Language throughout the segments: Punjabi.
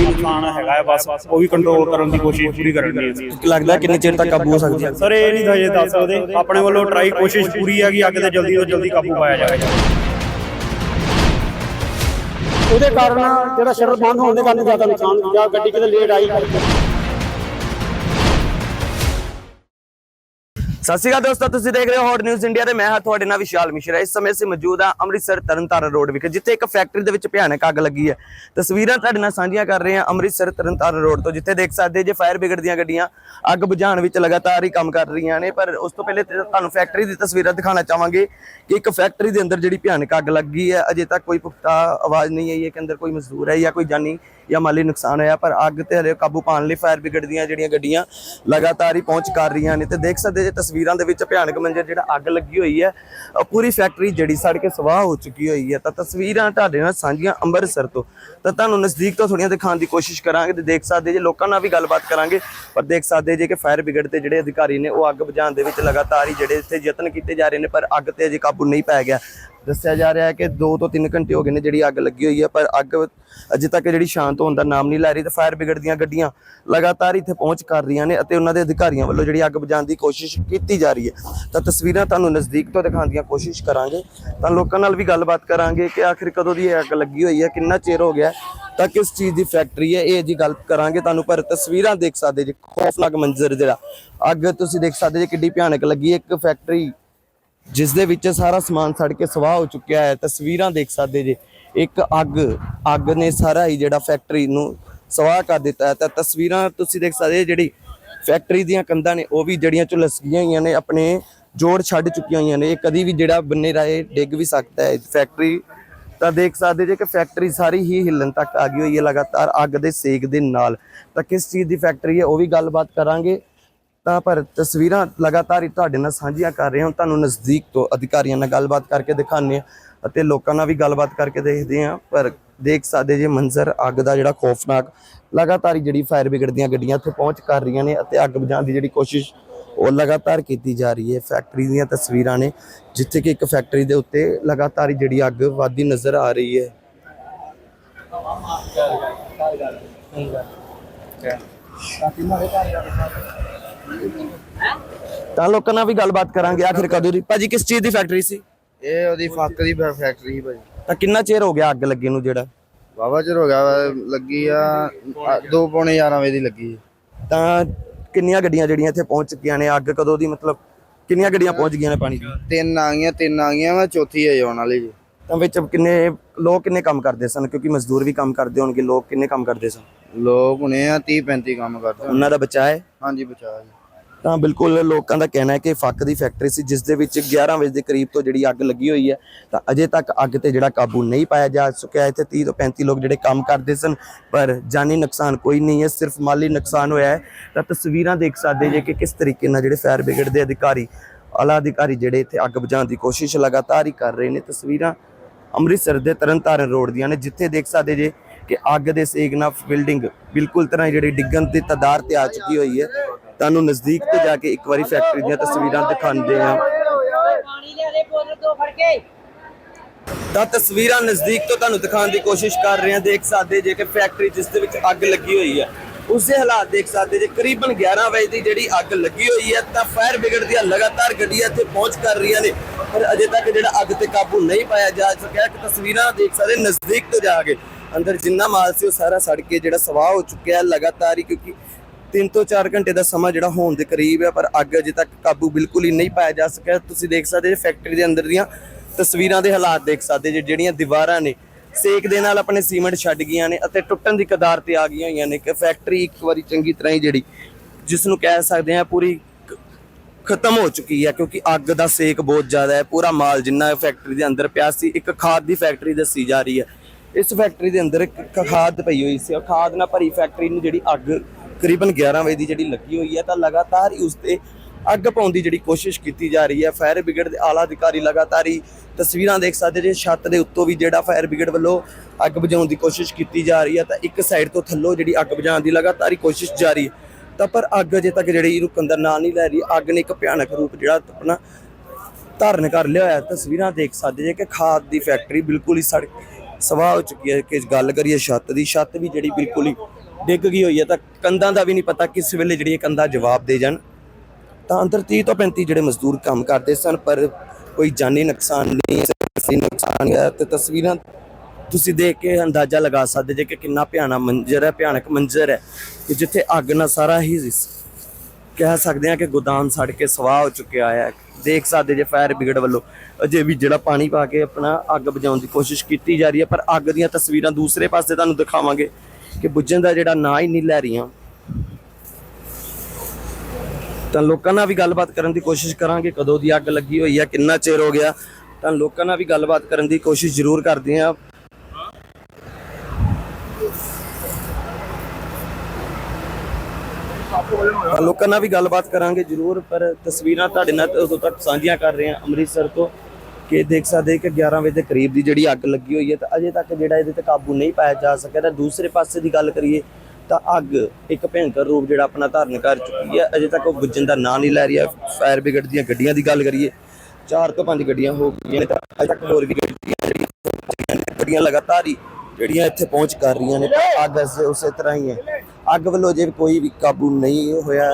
ਮਾਲੀ ਨੁਕਸਾਨ ਹੈਗਾ ਹੈ ਬਸ ਉਹ ਵੀ ਕੰਟਰੋਲ ਕਰਨ ਦੀ ਕੋਸ਼ਿਸ਼ ਪੂਰੀ ਕਰਨੀ ਹੈ। ਅਸੀਂ। ਲੱਗਦਾ ਕਿੰਨੇ ਚਿਰ ਤੱਕ ਕਾਬੂ ਹੋ ਸਕਦੀ ਹੈ? ਸਰ ਇਹ ਨਹੀਂ ਹਜੇ ਦੱਸ ਸਕਦੇ। ਆਪਣੇ ਵੱਲੋਂ ਟਰਾਈ ਕੋਸ਼ਿਸ਼ ਪੂਰੀ ਹੈ ਕਿ ਅੱਗ ਤੇ ਜਲਦੀ ਤੋਂ ਜਲਦੀ ਕਾਬੂ ਪਾਇਆ ਜਾਵੇ। ਉਹਦੇ ਕਾਰਨ ਜਿਹੜਾ ਸ਼ਟਰ ਬੰਦ ਹੋਣ ਦੇ ਕਾਰਨ ਜ਼ਿਆਦਾ ਨੁਕਸਾਨ ਗਿਆ ਗੱਡੀ ਕਿਤੇ ਲੇਟ ਆਈ। ਸਤਿ ਸ਼੍ਰੀ ਅਕਾਲ ਦੋਸਤੋ, ਤੁਸੀਂ ਦੇਖ ਰਹੇ ਹੋ ਹੌਟ ਨਿਊਜ਼ ਇੰਡੀਆ ਤੇ ਮੈਂ ਹਾਂ ਤੁਹਾਡੇ ਨਾਲ ਵਿਸ਼ਾਲ ਮਿਸ਼ਰਾ। ਇਸ ਸਮੇਂ ਅਸੀਂ ਮੌਜੂਦ ਹਾਂ ਅੰਮ੍ਰਿਤਸਰ ਤਰਨਤਾਰਨ ਰੋਡ ਵਿਖੇ, ਜਿੱਥੇ ਇੱਕ ਫੈਕਟਰੀ ਦੇ ਵਿੱਚ ਭਿਆਨਕ ਅੱਗ ਲੱਗੀ ਹੈ। ਤਸਵੀਰਾਂ ਤੁਹਾਡੇ ਨਾਲ ਸਾਂਝੀਆਂ ਕਰ ਰਹੇ ਹਾਂ ਅੰਮ੍ਰਿਤਸਰ ਤਰਨਤਾਰਨ ਰੋਡ ਤੋਂ, ਜਿੱਥੇ ਦੇਖ ਸਕਦੇ ਜੇ ਫਾਇਰ ਬ੍ਰਿਗੇਡ ਦੀਆਂ ਗੱਡੀਆਂ ਅੱਗ ਬੁਝਾਉਣ ਵਿੱਚ ਲਗਾਤਾਰ ਹੀ ਕੰਮ ਕਰ ਰਹੀਆਂ ਨੇ। ਪਰ ਉਸ ਤੋਂ ਪਹਿਲੇ ਤੁਹਾਨੂੰ ਫੈਕਟਰੀ ਦੀ ਤਸਵੀਰਾਂ ਦਿਖਾਉਣਾ ਚਾਹਾਂਗੇ ਕਿ ਇੱਕ ਫੈਕਟਰੀ ਦੇ ਅੰਦਰ ਜਿਹੜੀ ਭਿਆਨਕ ਅੱਗ ਲੱਗੀ ਹੈ, ਅਜੇ ਤੱਕ ਕੋਈ ਪੁਖਤਾ ਆਵਾਜ਼ ਨਹੀਂ ਆਈ ਹੈ ਕਿ ਅੰਦਰ ਕੋਈ ਮਜ਼ਦੂਰ ਹੈ ਜਾਂ ਕੋਈ ਜਾਨੀ ਜਾਂ ਮਾਲੀ ਨੁਕਸਾਨ ਹੋਇਆ, ਪਰ ਅੱਗ ਤੇ ਹਲੇ ਕਾਬੂ ਪਾਉਣ ਲਈ ਫਾਇਰ ਬ੍ਰਿਗੇਡ ਦੀਆਂ ਜਿਹੜੀਆਂ ਗੱਡੀਆਂ ਲਗਾਤਾਰ ਹੀ ਪਹੁੰਚ ਕਰ ਰਹੀਆਂ ਨੇ। ਤੇ ਦੇਖ ਸਕਦੇ ਜੇ ਤਸਵੀਰ ਦੇ ਵਿੱਚ ਭਿਆਨਕ ਮੰਜ਼ਰ ਜਿਹੜਾ ਅੱਗ ਲੱਗੀ ਹੋਈ ਹੈ ਪੂਰੀ ਫੈਕਟਰੀ ਜਿਹੜੀ ਸੜ ਕੇ ਸਵਾਹ ਹੋ ਚੁੱਕੀ ਹੋਈ ਹੈ। ਤਾਂ ਤਸਵੀਰਾਂ ਤੁਹਾਡੇ ਨਾਲ ਸਾਂਝੀਆਂ ਅੰਮ੍ਰਿਤਸਰ ਤੋਂ। ਤਾਂ ਤੁਹਾਨੂੰ ਨਜ਼ਦੀਕ ਤੋਂ ਥੋੜੀਆਂ ਦਿਖਾਉਣ ਦੀ ਕੋਸ਼ਿਸ਼ ਕਰਾਂਗੇ ਤੇ ਦੇਖ ਸਕਦੇ ਜੇ ਲੋਕਾਂ ਨਾਲ ਵੀ ਗੱਲਬਾਤ ਕਰਾਂਗੇ, ਪਰ ਦੇਖ ਸਕਦੇ ਜੇ ਕਿ ਫਾਇਰ ਬ੍ਰਿਗੇਡ ਤੇ ਜਿਹੜੇ ਅਧਿਕਾਰੀ ਨੇ ਉਹ ਅੱਗ ਬੁਝਾਉਣ ਦੇ ਵਿੱਚ ਲਗਾਤਾਰ ਹੀ ਜਿਹੜੇ ਇੱਥੇ ਯਤਨ ਕੀਤੇ ਜਾ ਰਹੇ ਨੇ, ਪਰ ਅੱਗ ਤੇ ਅਜੇ ਕਾਬੂ ਨਹੀਂ ਪਾਇਆ ਗਿਆ। ਦੱਸਿਆ ਜਾ ਰਿਹਾ ਹੈ ਕਿ 2 ਤੋਂ 3 ਘੰਟੇ ਹੋ ਗਏ ਨੇ ਜਿਹੜੀ ਅੱਗ ਲੱਗੀ ਹੋਈ ਹੈ, ਪਰ ਅੱਗ ਅਜੇ ਤੱਕ ਜਿਹੜੀ ਸ਼ਾਂਤ ਹੋਣ ਦਾ ਨਾਮ ਨਹੀਂ ਲੈ ਰਹੀ ਤੇ ਫਾਇਰ ਬ੍ਰਿਗੇਡ ਦੀਆਂ ਗੱਡੀਆਂ ਲਗਾਤਾਰ ਇੱਥੇ ਪਹੁੰਚ ਕਰ ਰਹੀਆਂ ਨੇ ਅਤੇ ਉਹਨਾਂ ਦੇ ਅਧਿਕਾਰੀਆਂ ਵੱਲੋਂ ਜਿਹੜੀ ਅੱਗ ਬੁਝਾਉਣ ਦੀ ਕੋਸ਼ਿਸ਼ ਕੀਤੀ ਜਾ ਰਹੀ ਹੈ। ਤਾਂ ਤਸਵੀਰਾਂ ਤੁਹਾਨੂੰ ਨਜ਼ਦੀਕ ਤੋਂ ਦਿਖਾਉਣ ਦੀਆਂ ਕੋਸ਼ਿਸ਼ ਕਰਾਂਗੇ। ਤਾਂ ਲੋਕਾਂ ਨਾਲ ਵੀ ਗੱਲਬਾਤ ਕਰਾਂਗੇ ਕਿ ਆਖਿਰ ਕਦੋਂ ਦੀ ਇਹ ਅੱਗ ਲੱਗੀ ਹੋਈ ਹੈ, ਕਿੰਨਾ ਚਿਰ ਹੋ ਗਿਆ ਤਾਂ ਕਿਸ ਚੀਜ਼ ਦੀ ਫੈਕਟਰੀ ਹੈ, ਇਹ ਜੀ ਗੱਲ ਕਰਾਂਗੇ ਤੁਹਾਨੂੰ, ਪਰ ਤਸਵੀਰਾਂ ਦੇਖ ਸਕਦੇ ਜੀ ਖੌਫਨਾਕ ਮੰਜ਼ਰ ਜਿਹੜਾ ਅੱਗ ਤੁਸੀਂ ਦੇਖ ਸਕਦੇ ਜੀ ਕਿੱਡੀ ਭਿਆਨਕ ਲੱਗੀ ਇੱਕ ਫੈਕਟਰੀ ਜਿਸ ਦੇ ਵਿੱਚ ਸਾਰਾ ਸਮਾਨ ਸੜ ਕੇ ਸਵਾਹ ਹੋ ਚੁੱਕਿਆ ਹੈ। ਤਸਵੀਰਾਂ ਦੇਖ ਸਕਦੇ ਜੇ। ਇੱਕ ਅੱਗ ਅੱਗ ਨੇ ਸਾਰਾ ਹੀ ਜਿਹੜਾ ਫੈਕਟਰੀ ਨੂੰ ਸਵਾਹ ਕਰ ਦਿੱਤਾ ਹੈ। ਤਾਂ ਤਸਵੀਰਾਂ ਤੁਸੀਂ ਦੇਖ ਸਕਦੇ ਜਿਹੜੀ ਫੈਕਟਰੀ ਦੀਆਂ ਕੰਧਾਂ ਨੇ, ਉਹ ਵੀ ਜੜੀਆਂ ਝੁਲਸ ਗਈਆਂ ਹੋਈਆਂ ਨੇ, ਆਪਣੇ ਜੋੜ ਛੱਡ ਚੁੱਕੀਆਂ ਹੋਈਆਂ ਨੇ। ਇਹ ਕਦੀ ਵੀ ਜਿਹੜਾ ਬੰਨੇ ਰਾਏ ਡਿੱਗ ਵੀ ਸਕਦਾ ਹੈ। ਫੈਕਟਰੀ ਤਾਂ ਦੇਖ ਸਕਦੇ ਜੇ ਕਿ ਫੈਕਟਰੀ ਸਾਰੀ ਹੀ ਹਿੱਲਣ ਤੱਕ ਆ ਗਈ ਹੋਈ ਹੈ। ਲਗਾਤਾਰ ਅੱਗ ਦੇ ਸੇਕ ਦੇ ਨਾਲ। ਤਾਂ ਕਿਸ ਚੀਜ਼ ਦੀ ਫੈਕਟਰੀ ਹੈ, ਉਹ ਵੀ ਗੱਲਬਾਤ ਕਰਾਂਗੇ। ਤਾਂ ਪਰ ਤਸਵੀਰਾਂ ਲਗਾਤਾਰ ਹੀ ਤੁਹਾਡੇ ਨਾਲ ਸਾਂਝੀਆਂ ਕਰ ਰਹੇ ਹਾਂ। ਤੁਹਾਨੂੰ ਨਜ਼ਦੀਕ ਤੋਂ ਅਧਿਕਾਰੀਆਂ ਨਾਲ ਗੱਲਬਾਤ ਕਰਕੇ ਦਿਖਾਉਂਦੇ ਹਾਂ ਅਤੇ ਲੋਕਾਂ ਨਾਲ ਵੀ ਗੱਲਬਾਤ ਕਰਕੇ ਦੇਖਦੇ ਹਾਂ। ਪਰ ਦੇਖ ਸਕਦੇ ਜੇ ਮੰਜ਼ਰ ਅੱਗ ਦਾ ਜਿਹੜਾ ਖੌਫਨਾਕ ਲਗਾਤਾਰ ਜਿਹੜੀ ਫਾਇਰ ਬ੍ਰਿਗੇਡ ਦੀਆਂ ਗੱਡੀਆਂ ਇੱਥੇ ਪਹੁੰਚ ਕਰ ਰਹੀਆਂ ਨੇ ਅਤੇ ਅੱਗ ਬੁਝਾਉਣ ਦੀ ਜਿਹੜੀ ਕੋਸ਼ਿਸ਼ ਉਹ ਲਗਾਤਾਰ ਕੀਤੀ ਜਾ ਰਹੀ ਹੈ। ਫੈਕਟਰੀ ਦੀਆਂ ਤਸਵੀਰਾਂ ਨੇ, ਜਿੱਥੇ ਕਿ ਇੱਕ ਫੈਕਟਰੀ ਦੇ ਉੱਤੇ ਲਗਾਤਾਰ ਜਿਹੜੀ ਅੱਗ ਵਧਦੀ ਨਜ਼ਰ ਆ ਰਹੀ ਹੈ। ਤਾਂ ਲੋਕਾਂ ਨਾਲ ਵੀ ਗੱਲਬਾਤ ਕਰਾਂਗੇ ਆਖਿਰ ਕਦੋਂ ਦੀ? ਭਾਜੀ ਕਿਸ ਚੀਜ਼ ਦੀ ਫੈਕਟਰੀ ਸੀ? ਇਹ ਉਹਦੀ ਫੱਕ ਦੀ ਫੈਕਟਰੀ ਸੀ ਭਾਜੀ। ਤਾਂ ਕਿੰਨਾ ਚਿਰ ਹੋ ਗਿਆ ਅੱਗ ਲੱਗੀ ਨੂੰ ਜਿਹੜਾ? ਵਾਵਾ ਚਿਰ ਹੋ ਗਿਆ ਵਾ, ਲੱਗੀ ਆ ਆ, ਦੋ ਪੌਣੇ 11 ਵਜੇ ਦੀ ਲੱਗੀ ਤਾਂ ਕਿੰਨੀਆਂ ਗੱਡੀਆਂ ਜਿਹੜੀਆਂ ਇੱਥੇ ਪਹੁੰਚ ਚੁੱਕੀਆਂ ਨੇ ਅੱਗ ਕਦੋਂ ਦੀ ਮਤਲਬ ਕਿੰਨੀਆਂ ਗੱਡੀਆਂ ਪਹੁੰਚ ਗਈਆਂ ਨੇ ਪਾਣੀ ਦੀ? ਤਿੰਨ ਆ ਗਈਆਂ ਤਿੰਨ ਆ ਗਈਆਂ ਵਾ ਚੌਥੀ ਹੈ ਆਉਣ ਵਾਲੀ ਜੀ। ਤਾਂ ਵਿੱਚ ਕਿੰਨੇ ਲੋਕ ਕਿੰਨੇ ਕੰਮ ਕਰਦੇ ਸਨ? ਕਿਉਂਕਿ ਮਜ਼ਦੂਰ ਵੀ ਕੰਮ ਕਰਦੇ ਹੋਣਗੇ ਲੋਕ ਕਿੰਨੇ ਕੰਮ ਕਰਦੇ ਸਨ? ਲੋਕ ਹੁਣੇ ਆ 30 35 ਕੰਮ ਕਰਦੇ। ਉਹਨਾਂ ਦਾ ਬਚਾਅ ਹੈ? ਹਾਂਜੀ ਬਚਾ ਜੀ। ਤਾਂ ਬਿਲਕੁਲ ਲੋਕਾਂ ਦਾ ਕਹਿਣਾ ਹੈ ਕਿ ਫੱਕ ਦੀ ਫੈਕਟਰੀ ਸੀ, ਜਿਸ ਦੇ ਵਿੱਚ 11 ਵਜੇ ਦੇ ਕਰੀਬ ਤੋਂ ਜਿਹੜੀ ਅੱਗ ਲੱਗੀ ਹੋਈ ਹੈ, ਤਾਂ ਅਜੇ ਤੱਕ ਅੱਗ ਤੇ ਜਿਹੜਾ ਕਾਬੂ ਨਹੀਂ ਪਾਇਆ ਜਾ ਚੁੱਕਿਆ ਇੱਥੇ 30 ਤੋਂ 35 ਲੋਕ ਜਿਹੜੇ ਕੰਮ ਕਰਦੇ ਸਨ, ਪਰ ਜਾਨੀ ਨੁਕਸਾਨ ਕੋਈ ਨਹੀਂ ਹੈ, ਸਿਰਫ ਮਾਲੀ ਨੁਕਸਾਨ ਹੋਇਆ ਹੈ। ਤਾਂ ਤਸਵੀਰਾਂ ਦੇਖ ਸਕਦੇ ਜੇ ਕਿ ਕਿਸ ਤਰੀਕੇ ਨਾਲ ਜਿਹੜੇ ਫਾਇਰ ਬ੍ਰਿਗੇਡ ਦੇ ਅਧਿਕਾਰੀ, ਆਲਾ ਅਧਿਕਾਰੀ ਜਿਹੜੇ ਇੱਥੇ ਅੱਗ ਬੁਝਾਉਣ ਦੀ ਕੋਸ਼ਿਸ਼ ਲਗਾਤਾਰ ਹੀ ਕਰ ਰਹੇ ਨੇ। ਤਸਵੀਰਾਂ ਅੰਮ੍ਰਿਤਸਰ ਦੇ ਤਰਨਤਾਰਨ ਰੋਡ ਦੀਆਂ ਨੇ, ਜਿੱਥੇ ਦੇਖ ਸਕਦੇ ਜੇ ਕਿ ਅੱਗ ਦੇ ਸੇਕ ਨਾਲ ਬਿਲਡਿੰਗ ਬਿਲਕੁਲ ਤਰ੍ਹਾਂ ਹੀ ਜਿਹੜੀ ਡਿੱਗਣ ਦੀ ਤਦਾਰ ਤੇ ਆ ਚੁੱਕੀ ਹੋਈ ਹੈ। ਤੁਹਾਨੂੰ ਨਜ਼ਦੀਕ ਤੇ ਜਾ ਕੇ ਇੱਕ ਵਾਰੀ ਫੈਕਟਰੀ ਦੀਆਂ ਤਸਵੀਰਾਂ ਦਿਖਾਉਂਦੇ ਹਾਂ। ਪਾਣੀ ਲਿਆ ਦੇ ਬੋਤਲ ਦੋ ਫੜ ਕੇ ਤਾਂ ਤਸਵੀਰਾਂ ਨਜ਼ਦੀਕ ਤੋਂ ਤੁਹਾਨੂੰ ਦਿਖਾਉਣ ਦੀ ਕੋਸ਼ਿਸ਼ ਕਰ ਰਹੇ ਹਾਂ। ਦੇਖ ਸਕਦੇ ਜੇ ਕਿ ਫੈਕਟਰੀ ਜਿਸ ਦੇ ਵਿੱਚ ਅੱਗ ਲੱਗੀ ਹੋਈ ਹੈ ਉਸ ਦੇ ਹਾਲਾਤ ਦੇਖ ਸਕਦੇ ਜੇ ਕਰੀਬਨ 11 ਵਜੇ ਦੀ ਜਿਹੜੀ ਅੱਗ ਲੱਗੀ ਹੋਈ ਹੈ ਤਾਂ ਫਾਇਰ ਬ੍ਰਿਗੇਡ ਦੀਆਂ ਲਗਾਤਾਰ ਗੱਡੀਆਂ ਇੱਥੇ ਪਹੁੰਚ ਕਰ ਰਹੀਆਂ ਨੇ। ਪਰ ਅਜੇ ਤੱਕ ਜਿਹੜਾ ਅੱਗ ਤੇ ਕਾਬੂ ਨਹੀਂ ਪਾਇਆ ਜਾ ਸਕਿਆ ਕਿ ਤਸਵੀਰਾਂ ਦੇਖ ਸਕਦੇ ਨਜ਼ਦੀਕ ਤੋਂ ਜਾ ਕੇ। ਅੰਦਰ ਜਿੰਨਾ ਮਾਲ ਸੀ ਉਹ ਸਾਰਾ ਸੜ ਕੇ ਜਿਹੜਾ ਸਵਾਹ ਹੋ ਚੁੱਕਿਆ ਹੈ, ਲਗਾਤਾਰ ਹੀ, ਕਿਉਂਕਿ 3 ਤੋਂ 4 ਘੰਟੇ ਦਾ ਸਮਾਂ ਜਿਹੜਾ ਹੋਣ ਦੇ ਕਰੀਬ ਹੈ, ਪਰ ਅੱਗ ਅਜੇ ਤੱਕ ਕਾਬੂ ਬਿਲਕੁਲ ਹੀ ਨਹੀਂ ਪਾਇਆ ਜਾ ਸਕਿਆ। ਤੁਸੀਂ ਦੇਖ ਸਕਦੇ ਜੇ ਫੈਕਟਰੀ ਦੇ ਅੰਦਰ ਦੀਆਂ ਤਸਵੀਰਾਂ ਦੇ ਹਾਲਾਤ ਦੇਖ ਸਕਦੇ ਜੇ ਜਿਹੜੀਆਂ ਦੀਵਾਰਾਂ ਨੇ, ਸੇਕ ਦੇ ਨਾਲ ਆਪਣੇ ਸੀਮੈਂਟ ਛੱਡ ਗਈਆਂ ਨੇ ਅਤੇ ਟੁੱਟਣ ਦੀ ਕਦਾਰ ਤੇ ਆ ਗਈਆਂ ਹੋਈਆਂ ਨੇ। ਕਿ ਫੈਕਟਰੀ ਇੱਕ ਵਾਰੀ ਚੰਗੀ ਤਰ੍ਹਾਂ ਹੀ ਜਿਹੜੀ ਜਿਸ ਨੂੰ ਕਹਿ ਸਕਦੇ ਆ ਪੂਰੀ ਖਤਮ ਹੋ ਚੁੱਕੀ ਹੈ, ਕਿਉਂਕਿ ਅੱਗ ਦਾ ਸੇਕ ਬਹੁਤ ਜ਼ਿਆਦਾ ਹੈ। ਪੂਰਾ ਮਾਲ ਜਿੰਨਾ ਫੈਕਟਰੀ ਦੇ ਅੰਦਰ ਪਿਆ ਸੀ, ਇੱਕ ਖਾਦ ਦੀ ਫੈਕਟਰੀ ਦੱਸੀ ਜਾ ਰਹੀ ਹੈ। ਇਸ ਫੈਕਟਰੀ ਦੇ ਅੰਦਰ ਇੱਕ ਖਾਦ ਪਈ ਹੋਈ ਸੀ ਉਹ ਖਾਦ ਨਾਲ ਭਰੀ ਫੈਕਟਰੀ ਨੂੰ ਜਿਹੜੀ ਅੱਗ ਤਕਰੀਬਨ 11 ਵਜੇ ਦੀ ਜਿਹੜੀ ਲੱਗੀ ਹੋਈ ਹੈ ਤਾਂ ਲਗਾਤਾਰ ਹੀ ਉਸ ਤੇ ਅੱਗ ਪਾਉਣ ਦੀ ਜਿਹੜੀ ਕੋਸ਼ਿਸ਼ ਕੀਤੀ ਜਾ ਰਹੀ ਹੈ। ਫਾਇਰ ਬ੍ਰਿਗੇਡ ਦੇ ਆਲਾ ਅਧਿਕਾਰੀ ਲਗਾਤਾਰ ਹੀ ਤਸਵੀਰਾਂ ਦੇਖ ਸਕਦੇ ਜੇ ਛੱਤ ਦੇ ਉੱਤੋਂ ਵੀ ਜਿਹੜਾ ਫਾਇਰ ਬ੍ਰਿਗੇਡ ਵੱਲੋਂ ਅੱਗ ਬੁਝਾਉਣ ਦੀ ਕੋਸ਼ਿਸ਼ ਕੀਤੀ ਜਾ ਰਹੀ ਹੈ ਤਾਂ ਇੱਕ ਸਾਈਡ ਤੋਂ ਥੱਲੋਂ ਜਿਹੜੀ ਅੱਗ ਬੁਝਾਉਣ ਦੀ ਲਗਾਤਾਰ ਹੀ ਕੋਸ਼ਿਸ਼ ਜਾਰੀ ਹੈ। ਤਾਂ ਪਰ ਅੱਗ ਅਜੇ ਤੱਕ ਜਿਹੜੀ ਰੁਕਣ ਦਾ ਨਾਂ ਨਹੀਂ ਲੈ ਰਹੀ। ਅੱਗ ਨੇ ਇੱਕ ਭਿਆਨਕ ਰੂਪ ਜਿਹੜਾ ਆਪਣਾ ਧਾਰਨ ਕਰ ਲਿਆ ਹੋਇਆ ਤਸਵੀਰਾਂ ਦੇਖ ਸਕਦੇ ਜੇ ਕਿ ਖਾਦ ਦੀ ਫੈਕਟਰੀ ਬਿਲਕੁਲ ਹੀ ਸੜ ਸਵਾਹ ਹੋ ਚੁੱਕੀ ਹੈ। ਕਿ ਗੱਲ ਕਰੀਏ ਛੱਤ ਦੀ, ਛੱਤ ਵੀ ਜਿਹੜੀ ਬਿਲਕੁਲ ਹੀ ਡਿੱਗ ਗਈ ਹੋਈ ਹੈ ਤਾਂ ਕੰਧਾਂ ਦਾ ਵੀ ਨਹੀਂ ਪਤਾ ਕਿਸ ਵੇਲੇ ਜਿਹੜੀ ਕੰਧਾਂ ਜਵਾਬ ਦੇ ਜਾਣ। ਤਾਂ ਅੰਦਰ 30 ਤੋਂ 35 ਜਿਹੜੇ ਮਜ਼ਦੂਰ ਕੰਮ ਕਰਦੇ ਸਨ, ਪਰ ਕੋਈ ਜਾਨੀ ਨੁਕਸਾਨ ਨਹੀਂ ਸਿਰਫ ਨੁਕਸਾਨ ਹੈ ਤੇ ਤਸਵੀਰਾਂ ਤੁਸੀਂ ਦੇਖ ਕੇ ਅੰਦਾਜ਼ਾ ਲਗਾ ਸਕਦੇ ਜੇ ਕਿ ਕਿੰਨਾ ਭਿਆਨਾ ਮੰਜ਼ਰ ਹੈ, ਭਿਆਨਕ ਮੰਜ਼ਰ ਹੈ, ਕਿ ਜਿੱਥੇ ਅੱਗ ਨਾਲ ਸਾਰਾ ਹੀ ਕਹਿ ਸਕਦੇ ਹਾਂ ਕਿ ਗੋਦਾਮ ਸੜ ਕੇ ਸਵਾਹ ਹੋ ਚੁੱਕਿਆ ਹੈ। ਦੇਖ ਸਕਦੇ ਜੇ ਫਾਇਰ ਬ੍ਰਿਗੇਡ ਵੱਲੋਂ ਅਜੇ ਵੀ ਜਿਹੜਾ ਪਾਣੀ ਪਾ ਕੇ ਆਪਣਾ ਅੱਗ ਬੁਝਾਉਣ ਦੀ ਕੋਸ਼ਿਸ਼ ਕੀਤੀ ਜਾ ਰਹੀ ਹੈ, ਪਰ ਅੱਗ ਦੀਆਂ ਤਸਵੀਰਾਂ ਦੂਸਰੇ ਪਾਸੇ ਤੁਹਾਨੂੰ ਦਿਖਾਵਾਂਗੇ। ਕਿ ਬੁਝਣ ਦਾ ਜਿਹੜਾ ਨਾਂ ਹੀ ਨਹੀਂ ਲੈ ਰਹੀਆਂ। ਤਾਂ ਲੋਕਾਂ ਨਾਲ ਵੀ ਗੱਲਬਾਤ ਕਰਨ ਦੀ ਕੋਸ਼ਿਸ਼ ਕਰਾਂਗੇ, ਕਦੋਂ ਦੀ ਅੱਗ ਲੱਗੀ ਹੋਈ ਹੈ, ਕਿੰਨਾ ਚਿਰ ਹੋ ਗਿਆ। ਤਾਂ ਲੋਕਾਂ ਨਾਲ ਵੀ ਗੱਲਬਾਤ ਕਰਨ ਦੀ ਕੋਸ਼ਿਸ਼ ਜ਼ਰੂਰ ਕਰਦੇ ਹਾਂ। ਲੋਕਾਂ ਨਾਲ ਵੀ ਗੱਲਬਾਤ ਕਰਾਂਗੇ ਜ਼ਰੂਰ, ਪਰ ਤਸਵੀਰਾਂ ਤੁਹਾਡੇ ਨਾਲ ਉਦੋਂ ਤੱਕ ਸਾਂਝੀਆਂ ਕਰ ਰਹੇ ਹਾਂ ਅੰਮ੍ਰਿਤਸਰ ਤੋਂ। ਕਿ ਦੇਖ ਸਕਦੇ ਕਿ 11 ਵਜੇ ਦੇ ਕਰੀਬ ਦੀ ਜਿਹੜੀ ਅੱਗ ਲੱਗੀ ਹੋਈ ਹੈ, ਤਾਂ ਅਜੇ ਤੱਕ ਜਿਹੜਾ ਇਹਦੇ ਤੇ ਕਾਬੂ ਨਹੀਂ ਪਾਇਆ ਜਾ ਸਕਿਆ। ਤਾਂ ਦੂਸਰੇ ਪਾਸੇ ਦੀ ਗੱਲ ਕਰੀਏ, ਤਾਂ ਅੱਗ ਇੱਕ ਭਿਅੰਕਰ ਰੂਪ ਜਿਹੜਾ ਆਪਣਾ ਧਾਰਨ ਕਰ ਚੁੱਕੀ ਹੈ। ਅਜੇ ਤੱਕ ਉਹ ਬੁੱਝਣ ਦਾ ਨਾਂ ਨਹੀਂ ਲੈ ਰਹੀ ਹੈ। ਫਾਇਰ ਬ੍ਰਿਗੇਡ ਦੀਆਂ ਗੱਡੀਆਂ ਦੀ ਗੱਲ ਕਰੀਏ, ਚਾਰ ਤੋਂ ਪੰਜ ਗੱਡੀਆਂ ਹੋ ਗਈਆਂ ਨੇ, ਤਾਂ ਅਜੇ ਤੱਕ ਹੋਰ ਵੀ ਗੱਡੀਆਂ ਜਿਹੜੀਆਂ ਗੱਡੀਆਂ ਲਗਾਤਾਰ ਹੀ ਜਿਹੜੀਆਂ ਇੱਥੇ ਪਹੁੰਚ ਕਰ ਰਹੀਆਂ ਨੇ ਅੱਗ ਅਸੇ ਉਸੇ ਤਰ੍ਹਾਂ ਹੀ ਹੈ। ਅੱਗ ਵੱਲੋਂ ਜੇ ਕੋਈ ਵੀ ਕਾਬੂ ਨਹੀਂ ਹੋਇਆ।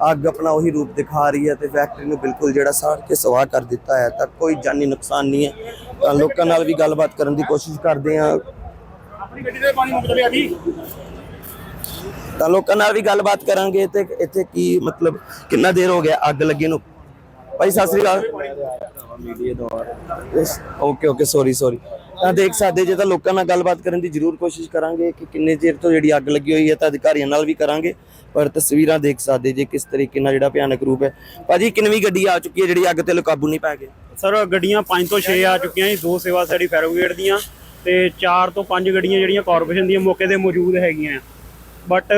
ਅੱਗ ਆਪਣਾ ਉਹੀ ਰੂਪ ਦਿਖਾ ਰਹੀ ਹੈ ਤੇ ਫੈਕਟਰੀ ਨੂੰ ਬਿਲਕੁਲ ਜਿਹੜਾ ਸਾੜ ਕੇ ਸਵਾਹ ਕਰ ਦਿੱਤਾ ਹੈ ਤਾਂ ਕੋਈ ਜਾਨੀ ਨੁਕਸਾਨ ਨਹੀਂ ਹੈ। ਤਾਂ ਲੋਕਾਂ ਨਾਲ ਵੀ ਗੱਲਬਾਤ ਕਰਨ ਦੀ ਕੋਸ਼ਿਸ਼ ਕਰਦੇ ਹਾਂ। ਆਪਣੀ ਗੱਡੀ ਦੇ ਪਾਣੀ ਮੁੱਕ ਲਿਆ ਜੀ। ਤਾਂ ਲੋਕਾਂ ਨਾਲ ਵੀ ਗੱਲਬਾਤ ਕਰਾਂਗੇ ਤੇ ਇੱਥੇ ਕੀ ਮਤਲਬ ਕਿੰਨਾ ਦੇਰ ਹੋ ਗਿਆ ਅੱਗ ਲੱਗੀ ਨੂੰ? ਭਾਈ Sat Sri Akal. Okay okay sorry sorry ਤਾਂ ਦੇਖ ਸਕਦੇ ਜੇ ਤਾਂ ਲੋਕਾਂ ਨਾਲ ਗੱਲਬਾਤ ਕਰਨ ਦੀ ਜ਼ਰੂਰ ਕੋਸ਼ਿਸ਼ ਕਰਾਂਗੇ ਕਿ ਕਿੰਨੇ ਚਿਰ ਤੋਂ ਜਿਹੜੀ ਅੱਗ ਲੱਗੀ ਹੋਈ ਹੈ ਤਾਂ ਅਧਿਕਾਰੀਆਂ ਨਾਲ ਵੀ ਕਰਾਂਗੇ, ਪਰ ਤਸਵੀਰਾਂ ਦੇਖ ਸਕਦੇ ਜੇ ਕਿਸ ਤਰੀਕੇ ਨਾਲ ਜਿਹੜਾ ਭਿਆਨਕ ਰੂਪ ਹੈ। ਭਾਜੀ, ਕਿੰਨਵੀਂ ਗੱਡੀ ਆ ਚੁੱਕੀ ਹੈ ਜਿਹੜੀ ਅੱਗ ਤੇ ਕਾਬੂ ਨਹੀਂ ਪਾ ਕੇ ਸਰ, ਗੱਡੀਆਂ 5 ਤੋਂ 6 ਆ ਚੁੱਕੀਆਂ ਜੀ, ਦੋ ਸੇਵਾ ਸਾਡੀ ਫੈਰੋਗੇਟ ਦੀਆਂ ਤੇ 4 ਤੋਂ 5 ਗੱਡੀਆਂ ਜਿਹੜੀਆਂ ਕਾਰਪੋਰੇਸ਼ਨ ਦੀਆਂ ਮੌਕੇ ਤੇ ਮੌਜੂਦ ਹੈਗੀਆਂ ਬਟ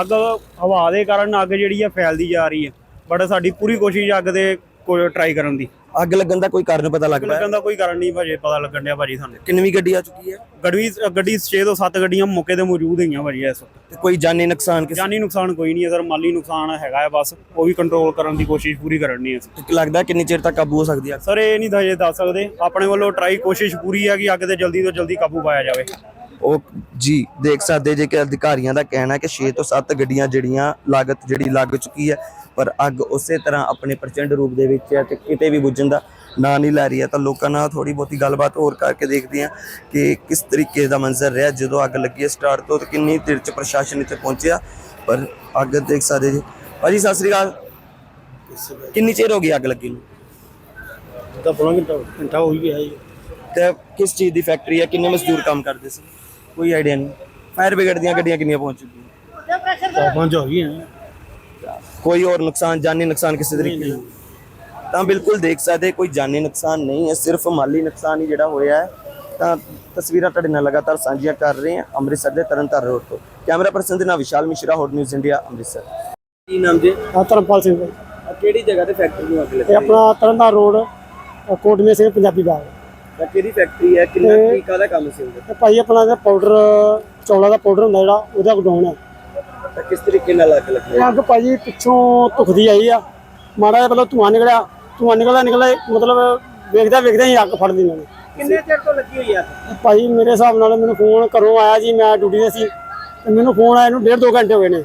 ਅੱਗ ਹਵਾ ਦੇ ਕਾਰਨ ਅੱਗ ਜਿਹੜੀ ਆ ਫੈਲਦੀ ਜਾ ਰਹੀ ਹੈ। ਬਟ ਸਾਡੀ ਪੂਰੀ ਕੋਸ਼ਿਸ਼ ਅੱਗ ਦੇ ਕੋਈ ਟਰਾਈ ਕਰਨ ਦੀ। ਅੱਗ ਲੱਗਣ ਦਾ ਕੋਈ ਕਾਰਨ ਪਤਾ ਲੱਗ ਪਾਇਆ ਲੱਗਣ ਦਾ ਕੋਈ ਕਾਰਨ ਨਹੀਂ ਭਾਜੀ ਪਤਾ ਲੱਗਣ ਡਿਆ ਭਾਜੀ ਸਾਨੂੰ। ਕਿੰਨਵੀਂ ਗੱਡੀ ਆ ਚੁੱਕੀ ਹੈ? ਗੱਡੀ ਗੱਡੀ 6 ਤੋਂ 7 ਗੱਡੀਆਂ ਮੌਕੇ ਤੇ ਮੌਜੂਦ ਹੈਗੀਆਂ ਭਾਜੀ ਇਸ ਵਕਤ। ਤੇ ਕੋਈ ਜਾਨੀ ਨੁਕਸਾਨ ਕਿਸੇ ਜਾਨੀ ਨੁਕਸਾਨ ਕੋਈ ਨਹੀਂ ਹੈ ਸਰ ਮਾਲੀ ਨੁਕਸਾਨ ਹੈਗਾ ਹੈ ਬਸ। ਉਹ ਵੀ ਕੰਟਰੋਲ ਕਰਨ ਦੀ ਕੋਸ਼ਿਸ਼ ਪੂਰੀ ਕਰਨੀ ਹੈ ਅਸੀਂ। ਲੱਗਦਾ ਕਿੰਨੀ ਚਿਰ ਤੱਕ ਕਾਬੂ ਹੋ ਸਕਦੀ ਹੈ? ਸਰ ਇਹ ਨਹੀਂ ਦੱਸ ਸਕਦੇ। ਆਪਣੇ ਵੱਲੋਂ ਟਰਾਈ ਕੋਸ਼ਿਸ਼ ਪੂਰੀ ਹੈ ਕਿ ਅੱਗ ਤੇ ਜਲਦੀ ਤੋਂ ਜਲਦੀ ਕਾਬੂ ਪਾਇਆ ਜਾਵੇ। ਉਹ ਜੀ ਦੇਖ ਸਕਦੇ ਜੇ ਕਿ ਅਧਿਕਾਰੀਆਂ ਦਾ ਕਹਿਣਾ ਹੈ ਕਿ 6 ਤੋਂ 7 ਗੱਡੀਆਂ ਜਿਹੜੀਆਂ ਲਾਗਤ ਜਿਹੜੀ ਲੱਗ ਚੁੱਕੀ ਹੈ ਪਰ ਅੱਗ ਉਸੇ ਤਰ੍ਹਾਂ ਆਪਣੇ ਪ੍ਰਚੰਡ ਰੂਪ ਦੇ ਵਿੱਚ ਹੈ ਤੇ ਕਿਤੇ ਵੀ ਬੁਝਣ ਦਾ ਨਾਂ ਨਹੀਂ ਲੈ ਰਹੀ ਹੈ। ਤਾਂ ਲੋਕਾਂ ਨਾਲ ਥੋੜੀ ਬਹੁਤੀ ਗੱਲਬਾਤ ਹੋਰ ਕਰਕੇ ਦੇਖਦੇ ਹਾਂ ਕਿ ਕਿਸ ਤਰੀਕੇ ਦਾ ਮੰਜ਼ਰ ਰਿਹਾ। ਜਦੋਂ ਅੱਗ ਲੱਗੀ ਹੈ ਸਟਾਰਟ ਤੋਂ ਤੇ ਕਿੰਨੀ ਦੇਰ ਚ ਪ੍ਰਸ਼ਾਸਨ ਇੱਥੇ ਪਹੁੰਚਿਆ? ਪਰ ਅੱਗ ਦੇਖ ਸਕਦੇ ਜੀ। ਭਾਜੀ ਸਤਿ ਸ੍ਰੀ ਅਕਾਲ। ਕਿੰਨੀ ਚਿਰ ਹੋ ਗਈ ਅੱਗ ਲੱਗੀ ਨੂੰ? ਤਾਂ ਪੌਣਾ ਘੰਟਾ ਹੋ ਹੀ ਗਿਆ ਜੀ। ਤੇ ਕਿਸ ਚੀਜ਼ ਦੀ ਫੈਕਟਰੀ ਹੈ? ਕਿੰਨੇ ਮਜ਼ਦੂਰ ਕੰਮ ਕਰਦੇ ਸੀ? ਕੋਈ ਆਈਡੀਆ ਨਹੀਂ। ਫਾਇਰ ਬ੍ਰਿਗੇਡ ਦੀਆਂ ਗੱਡੀਆਂ ਕਿੰਨੀਆਂ ਪਹੁੰਚ ਚੁੱਕੀਆਂ? ਪੰਜ ਹੋ ਗਈਆਂ। ਕੋਈ ਹੋਰ ਨੁਕਸਾਨ ਜਾਨੀ ਨੁਕਸਾਨ ਕਿਸੇ ਤਰੀਕੇ ਦਾ ਤਾਂ ਬਿਲਕੁਲ ਦੇਖ ਸਕਦੇ ਕੋਈ ਜਾਨੀ ਨੁਕਸਾਨ ਨਹੀਂ ਹੈ ਸਿਰਫ ਮਾਲੀ ਨੁਕਸਾਨ ਹੀ ਜਿਹੜਾ ਹੋਇਆ ਹੈ। ਤਾਂ ਤਸਵੀਰਾਂ ਤੁਹਾਡੇ ਨਾਲ ਲਗਾਤਾਰ ਸਾਂਝੀਆਂ ਕਰ ਰਹੇ ਹਾਂ ਅੰਮ੍ਰਿਤਸਰ ਦੇ ਤਰਨਤਾਰਨ ਰੋਡ ਤੋਂ। ਕੈਮਰਾ ਪਰਸਨ ਦੇ ਨਾਲ Vishal Mishra hot news India Amritsar. ਕੀ ਨਾਮ ਜੀ? ਆ ਧਰਮਪਾਲ ਸਿੰਘ ਭਾਈ। ਕਿਹੜੀ ਜਗ੍ਹਾ ਤੇ ਫੈਕਟਰੀ ਨੂੰ ਅੱਗ ਲੱਗੀ ਇਹ ਆਪਣਾ ਤਰਨਤਾਰਨ ਰੋਡ ਅ, ਕੋਟਮੇ ਸਿੰਘ ਪੰਜਾਬੀ ਬਾਗ। ਤਾਂ ਕਿਹੜੀ ਫੈਕਟਰੀ ਹੈ? ਕਿੰਨਾ ਇਹ- ਕੀ ਕਾਹਦਾ ਕੰਮ ਸੀ ਉਹਦਾ? ਤੇ ਭਾਈ ਆਪਣਾ ਜਿਹੜਾ ਪਾਊਡਰ ਚੌਲਾ ਦਾ ਪਾਊਡਰ ਹੁੰਦਾ ਜਿਹੜਾ ਉਹਦਾ ਗਡਾਉਣ ਹੈ। ਤਾਂ ਕਿਸ ਤਰੀਕੇ ਨਾਲ ਅੱਗ ਲੱਗੀ ਅੱਗ ਭਾਜੀ ਪਿੱਛੋਂ ਧੁਖਦੀ ਆਈ ਆ। ਮਾੜਾ ਜਿਹਾ ਪਹਿਲਾਂ ਧੂੰਆਂ ਨਿਕਲਿਆ। ਧੂੰਆਂ ਨਿਕਲਦਾ ਨਿਕਲਦਾ ਮਤਲਬ ਵੇਖਦਾ ਵੇਖਦਾ ਹੀ ਅੱਗ ਫੜ ਲਈ ਮੈਨੂੰ ਕਿੰਨੇ ਚਿਰ ਤੋਂ ਲੱਗੀ ਹੋਈ ਆ ਭਾਈ ਮੇਰੇ ਹਿਸਾਬ ਨਾਲ ਮੈਨੂੰ ਫੋਨ ਘਰੋਂ ਆਇਆ ਜੀ ਮੈਂ ਡਿਊਟੀ ਤੇ ਸੀ। ਤੇ ਮੈਨੂੰ ਫੋਨ ਆਇਆ ਨੂੰ ਡੇਢ ਦੋ ਘੰਟੇ ਹੋ ਗਏ ਨੇ।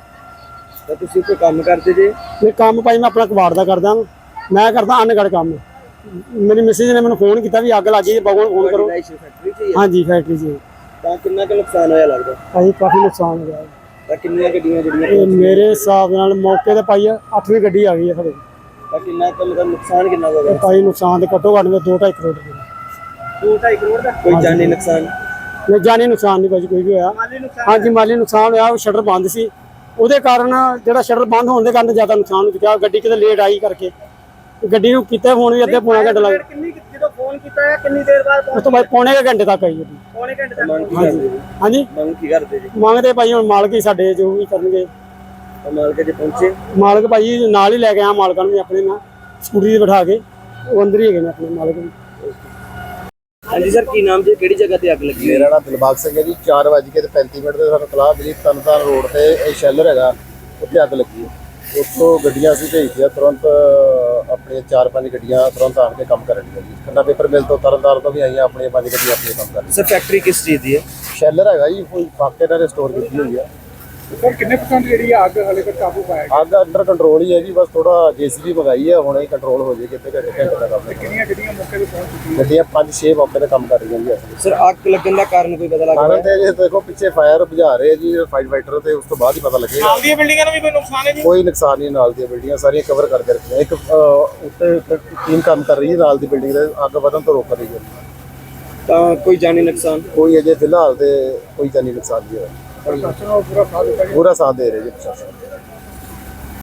ਤਾਂ ਤੁਸੀਂ ਕੋਈ ਕੰਮ ਕਰਦੇ ਜੇ? ਮੈਂ ਕੰਮ ਭਾਈ ਮੈਂ ਆਪਣਾ ਕਬਾੜ ਦਾ ਕਰਦਾ। ਮੈਂ ਕਰਦਾ ਅਨਗੜ ਕੰਮ। ਮੇਰੀ ਮਿਸਿਸ ਨੇ ਮੈਨੂੰ ਫੋਨ ਕੀਤਾ ਵੀ ਅੱਗ ਲੱਗ ਗਈ ਬਾਗੋਂ ਫੋਨ ਕਰੋ। ਹਾਂਜੀ ਫੈਕਟਰੀ 'ਚ ਤਾਂ ਕਿੰਨਾ ਕੁ ਨੁਕਸਾਨ ਹੋਇਆ ਲੱਗਦਾ? ਭਾਈ ਕਾਫੀ ਨੁਕਸਾਨ ਹੋ ਗਿਆ ਤਾਂ ਕਿੰਨੀਆਂ ਗੱਡੀਆਂ ਜਿਹੜੀਆਂ ਇਹ ਮੇਰੇ ਹਿਸਾਬ ਨਾਲ ਮੌਕੇ ਤੇ ਭਾਈ ਅੱਠਵੀਂ ਗੱਡੀ ਆ ਗਈ ਹੈ ਸਾਡੇ ਤਾਂ ਕਿੰਨਾ ਕੁ ਮਤਲਬ ਨੁਕਸਾਨ ਕਿੰਨਾ ਹੋ ਤੇ ਭਾਈ ਨੁਕਸਾਨ ਤੇ ਘੱਟੋ ਘੱਟ 2.5 ਕਰੋੜ ਰੁਪਏ। 2.5 ਕਰੋੜ ਦਾ? ਕੋਈ ਜਾਨੀ ਨੁਕਸਾਨ? ਨਹੀਂ ਜਾਨੀ ਨੁਕਸਾਨ ਨਹੀਂ ਭਾਜੀ ਕੋਈ ਵੀ ਹੋਇਆ। ਹਾਂਜੀ ਮਾਲੀ ਨੁਕਸਾਨ ਹੋਇਆ ਉਹ ਸ਼ਟਰ ਬੰਦ ਸੀ। ਉਹਦੇ ਕਾਰਨ ਜਿਹੜਾ ਸ਼ਟਰ ਬੰਦ ਹੋਣ ਦੇ ਕਾਰਨ ਜ਼ਿਆਦਾ ਨੁਕਸਾਨ ਹੋ ਚੁੱਕਿਆ ਗੱਡੀ ਕਿਤੇ ਲੇਟ ਆਈ ਕਰਕੇ। ਗੱਡੀ ਨੂੰ ਕੀਤਾ ਫੋਨ ਵੀ ਅੱਧੇ ਪੌਣਾ ਘੰਟਾ ਲੱਗ ਕਿੰਨੀ ਫੋਨ ਕੀਤਾ ਹੈ? ਕਿੰਨੀ ਦੇਰ ਬਾਅਦ ਉਸ ਤੋਂ ਬਾਅਦ ਪੌਣੇ ਕੁ ਘੰਟੇ ਤੱਕ ਆਈ ਗੱਡੀ ਪੌਣੇ ਘੰਟੇ ਤੱਕ ਮੰਗ ਕੀ ਕਰਦੇ ਜੀ? ਹਾਂਜੀ? ਮੰਗ ਕੀ ਕਰਦੇ ਜੀ? ਮੰਗਦੇ ਭਾਈ ਹੁਣ ਮਾਲਕ ਹੀ ਸਾਡੇ ਜੋ ਵੀ ਕਰਨਗੇ। ਤਾਂ ਮਾਲਕ ਜੇ ਪਹੁੰਚੇ? ਮਾਲਕ ਭਾਈ ਨਾਲ ਹੀ ਲੈ ਕੇ ਆ ਮਾਲਕਾਂ ਨੂੰ ਵੀ ਆਪਣੇ ਨਾਲ ਸਕੂਟਰੀ ਤੇ ਬਿਠਾ ਕੇ। ਉਹ ਅੰਦਰ ਹੀ ਹੈਗੇ ਨੇ ਆਪਣੇ ਮਾਲਕ ਵੀ। ਹਾਂਜੀ ਸਰ ਕੀ ਨਾਮ ਜੀ? ਕਿਹੜੀ ਜਗ੍ਹਾ ਤੇ ਅੱਗ ਲੱਗੀ ਮੇਰਾ ਨਾਮ ਦਿਲਬਾਗ ਸਿੰਘ ਹੈ ਜੀ। 4 ਵਜੇ ਕੇ ਤੇ 35 ਮਿੰਟ ਤੇ ਸਾਨੂੰ ਤਲਾਹ ਮਿਲੀ। ਤਨਤਾਰਨ ਰੋਡ ਤੇ ਇਹ ਸ਼ੈਲਰ ਹੈਗਾ ਉੱਥੇ ਅੱਗ ਲੱਗੀ ਹੈ। ਉੱਥੋਂ ਗੱਡੀਆਂ ਅਸੀਂ ਭੇਜਦੀਆਂ ਤੁਰੰਤ ਆਪਣੀਆਂ ਚਾਰ ਪੰਜ ਗੱਡੀਆਂ ਤੁਰੰਤ ਆਣ ਕੇ ਕੰਮ ਕਰਨ ਦੀਆਂ ਜੀ। ਪੇਪਰ ਮਿਲ ਤੋਂ ਤਰਨਤਾਰਨ ਤੋਂ ਵੀ ਆਈਆਂ ਆਪਣੀਆਂ ਪੰਜ ਗੱਡੀਆਂ ਆਪਣੇ ਕੰਮ ਕਰਨ ਸਰ ਫੈਕਟਰੀ ਕਿਸ ਚੀਜ਼ ਦੀ ਹੈ? ਸ਼ੈਲਰ ਹੈਗਾ ਜੀ ਕੋਈ ਫਾਕੇ ਨਾਲ ਸਟੋਰ ਕੀਤੀ ਹੋਈ ਆ। ਸਰ ਕਿੰਨੇ ਪਰਸੈਂਟ ਜਿਹੜੀ ਆ ਅੱਗ ਹਲੇ ਤੱਕ ਕਾਬੂ ਪਾਇਆ ਗਿਆ? ਅੱਗ ਅੰਡਰ ਕੰਟਰੋਲ ਹੀ ਹੈ ਜੀ ਬਸ ਥੋੜਾ ਜੀਸੀਬੀ ਮੰਗਾਈ ਹੈ ਹੁਣੇ ਕੰਟਰੋਲ ਹੋ ਜੇ ਕਿਤੇ ਘੰਟੇ ਘੰਟੇ ਦਾ ਕੰਮ ਹੈ। ਕਿੰਨੀਆਂ ਗੱਡੀਆਂ ਮੌਕੇ ਤੇ ਪਹੁੰਚ ਚੁੱਕੀਆਂ? ਗੱਡੀਆਂ ਪੰਜ ਛੇ ਮੌਕੇ ਤੇ ਕੰਮ ਕਰ ਰਹੀਆਂ ਜੀ ਅਸੀਂ। ਸਰ ਅੱਗ ਲੱਗਣ ਦਾ ਕਾਰਨ ਕੋਈ ਪਤਾ ਲੱਗਾ ਕਾਰਨ ਤੇ ਜੇ ਦੇਖੋ ਪਿੱਛੇ ਫਾਇਰ ਬੁਝਾ ਰਹੇ ਆ ਜੀ ਫਾਈਟ ਫਾਈਟਰ ਤੇ ਉਸ ਤੋਂ ਬਾਅਦ ਹੀ ਪਤਾ ਲੱਗੇਗਾ। ਨਾਲ ਦੀਆਂ ਬਿਲਡਿੰਗਾਂ ਨੂੰ ਵੀ ਕੋਈ ਨੁਕਸਾਨ ਹੈ ਜੀ? ਕੋਈ ਨੁਕਸਾਨ ਨਹੀਂ ਨਾਲ ਦੀਆਂ ਬਿਲਡਿੰਗਾਂ ਸਾਰੀਆਂ ਕਵਰ ਕਰਕੇ ਰੱਖੀਆਂ ਇੱਕ ਅਹ, ਉੱਤੇ ਇੱਕ ਟੀਮ ਕੰਮ ਕਰ ਰਹੀ ਹੈ ਨਾਲ ਦੀ ਬਿਲਡਿੰਗ ਦੇ ਅੱਗ ਵਧਣ ਤੋਂ ਰੋਕ ਰਹੀ ਹੈ। ਤਾਂ ਕੋਈ ਜਾਨੀ ਨੁਕਸਾਨ? ਕੋਈ ਅਜੇ ਫਿਲਹਾਲ ਤੇ ਕੋਈ ਜਾਨੀ ਨੁਕਸਾਨ ਨਹੀਂ ਹੋਇਆ। ਪ੍ਰਸ਼ਾਸਨ ਪੂਰਾ ਸਾਥ ਦੇ ਰਹੇ ਜੀ ਪ੍ਰਸ਼ਾਸਨ।